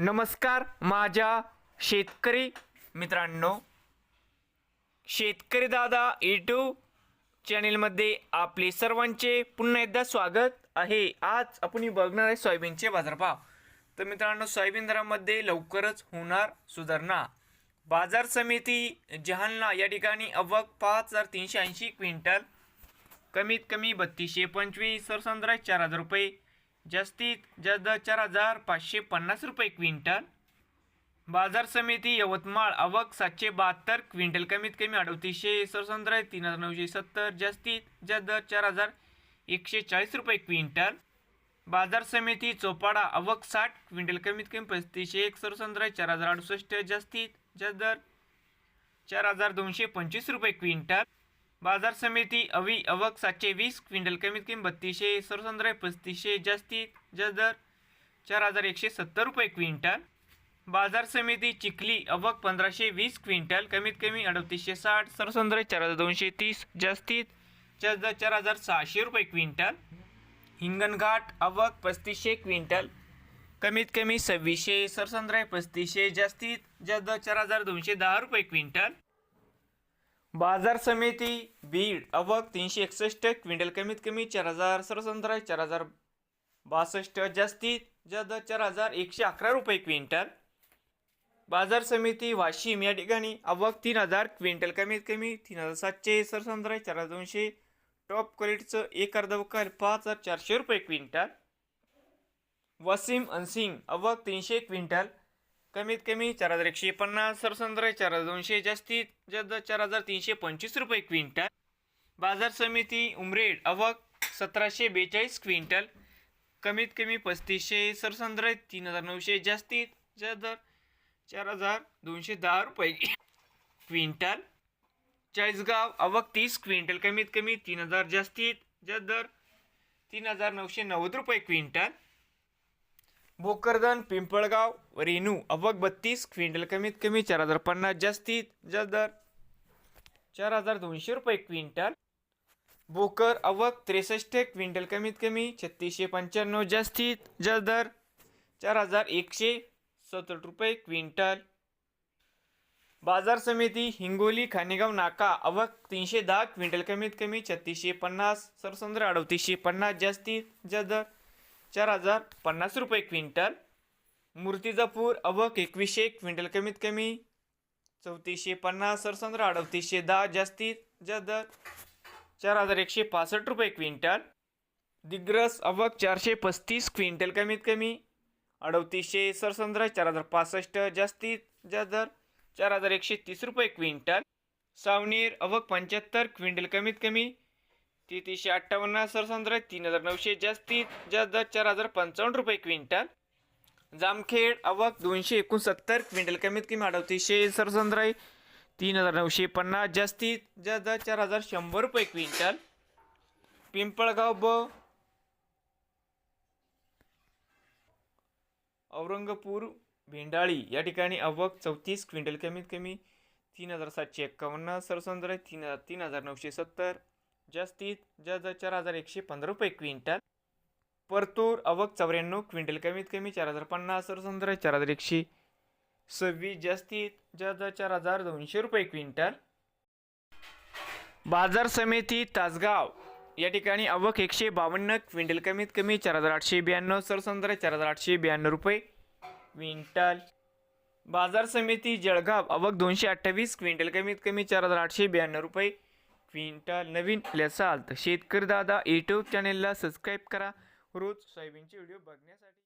नमस्कार माझ्या शेतकरी मित्रांनो. शेतकरी दादा यूट्यूब चॅनेलमध्ये आपले सर्वांचे पुन्हा एकदा स्वागत आहे. आज आपण बघणार आहे सोयाबीनचे बाजारभाव. तर मित्रांनो सोयाबीन दरामध्ये लवकरच होणार सुधारणा. बाजार समिती जहालना या ठिकाणी अवक पाच हजार तीनशे ऐंशी क्विंटल कमीत कमी बत्तीसशे पंचवीस सरसंद्रा चार हजार रुपये जास्तीत जास्त चार हजार पाचशे पन्नास रुपये क्विंटल. बाजार समिती यवतमाळ आवक सातशे बहात्तर क्विंटल कमीत कमी अडतीसशे सरसंद्रा तीन हजार नऊशे सत्तर जास्तीत जास्त चार हजार एकशे चाळीस रुपये क्विंटल. बाजार समिती चोपाडा आवक साठ क्विंटल कमीत कमी पस्तीसशे एक सरसंद्रा चार हजार अडुसष्ट जास्तीत जास्त दर चार हजार दोनशे पंचवीस रुपये क्विंटल. बाजार समिती अवी अवक सातशे वीस क्विंटल कमीत कमी बत्तीसशे सर्वसंद्रय पस्तीसशे जास्तीत जास्त दर चार हजार एकशे सत्तर रुपये क्विंटल. बाजार समिती चिखली अवक पंधराशे वीस क्विंटल कमीत कमी अडतीसशे साठ सरसंद्रा चार हजार दोनशे तीस जास्तीत जास्त दर चार हजार सहाशे रुपये क्विंटल. हिंगणघाट अवक पस्तीसशे क्विंटल कमीत कमी सव्वीसशे सरसंद्राय पस्तीसशे जास्तीत जास्त चार हजार दोनशे दहा रुपये क्विंटल. बाजार समिती बीड अवक तीनशे एकसष्ट क्विंटल कमीत कमी चार हजार सरसंद्रा चार हजार बासष्ट जास्तीत जास्त चार हजार एकशे अकरा रुपये क्विंटल. बाजार समिती वाशिम या ठिकाणी अवक तीन हजार क्विंटल कमीत कमी तीन हजार सातशे सरसंद्रा चार हजार दोनशे टॉप क्वालिटीचं एक अर्धवकाल पाच हजार चारशे रुपये क्विंटल. वसीम अनसिंग अवक तीनशे क्विंटल. कमीत कमी चार हजार एकशे पन्नास सरसंद्र चार हजार दोनशे जास्तीत जास्त चार हजार तीनशे पंचवीस रुपये क्विंटल. बाजार समिती उमरेड अवक सतराशे बेचाळीस क्विंटल. कमीत कमी पस्तीसशे सरसंद्र तीन हजार नऊशे जास्तीत जास्त दर चार हजार दोनशे दहा रुपये क्विंटल. चाळीसगाव अवक तीस क्विंटल कमीत कमी तीन हजार जास्तीत जास्त दर तीन हजार नऊशे नव्वद रुपये क्विंटल. भोकरदन पिंपळगाव रेणू अवक बत्तीस क्विंटल कमीत कमी चार हजार पन्नास जास्तीत जास्त दर चार हजार दोनशे रुपये क्विंटल. बोकर अवक त्रेसष्ट क्विंटल कमीत कमी छत्तीसशे पंच्याण्णव जास्तीत जास्त दर चार हजार एकशे सत्तर रुपये क्विंटल. बाजार समिती हिंगोली खानेगाव नाका अवक तीनशे दहा क्विंटल कमीत कमी छत्तीसशे पन्नास सरसंद्र अडतीसशे पन्नास जास्तीत जास्त दर चार हजार पन्नास रुपये क्विंटल. मूर्तिजापूर अवक एकवीसशे क्विंटल कमीत कमी चौतीसशे पन्नास सरसंद्र अडतीसशे दहा जास्तीत जास्त दर चार हजार एकशे पासष्ट रुपये क्विंटल. दिग्रस अवक चारशे पस्तीस क्विंटल कमीत कमी अडतीसशे सरसंद्र चार हजार पासष्ट जास्तीत जास्त दर चार हजार एकशे तीस रुपये क्विंटल. सावनेर अवक पंच्याहत्तर क्विंटल कमीत कमी तेहतीसशे अठ्ठावन्न सरसंद्रा तीन हजार नऊशे जास्तीत जास्त चार हजार पंचावन्न रुपये क्विंटल. जामखेड अवक दोनशे एकोणसत्तर क्विंटल कमीत कमी अडतीसशे सरसंद्रा तीन हजार नऊशे पन्नास जास्तीत जास्त चार हजार शंभर रुपये क्विंटल. पिंपळगाव ब. औरंगपूर भेंडाळी या ठिकाणी अवक चौतीस क्विंटल कमीत कमी तीन हजार सातशे एक्कावन्न सरसंद्र तीन हजार तीन हजार नऊशे सत्तर. जास्तीत जास्त चार हजार एकशे पंधरा रुपये क्विंटल. परतूर अवक चौऱ्याण्णव क्विंटल कमीत कमी चार हजार पन्नास सरसंद्र चार हजार एकशे सव्वीस जास्तीत जास्त चार हजार दोनशे रुपये क्विंटल. बाजार समिती तासगाव. या ठिकाणी अवक एकशे बावन्न क्विंटल कमीत कमी चार हजार आठशे ब्याण्णव सरसंद्र चार हजार आठशे ब्याण्णव रुपये क्विंटल. बाजार समिती जळगाव अवक दोनशे अठ्ठावीस क्विंटल कमीत कमी चार हजार आठशे ब्याण्णव रुपये क्विंटल नवीन असाल तर शेतकरी दादा यूट्यूब चॅनेलला सबस्क्राईब करा. रोज सोयाबीनचे व्हिडिओ बघण्यासाठी.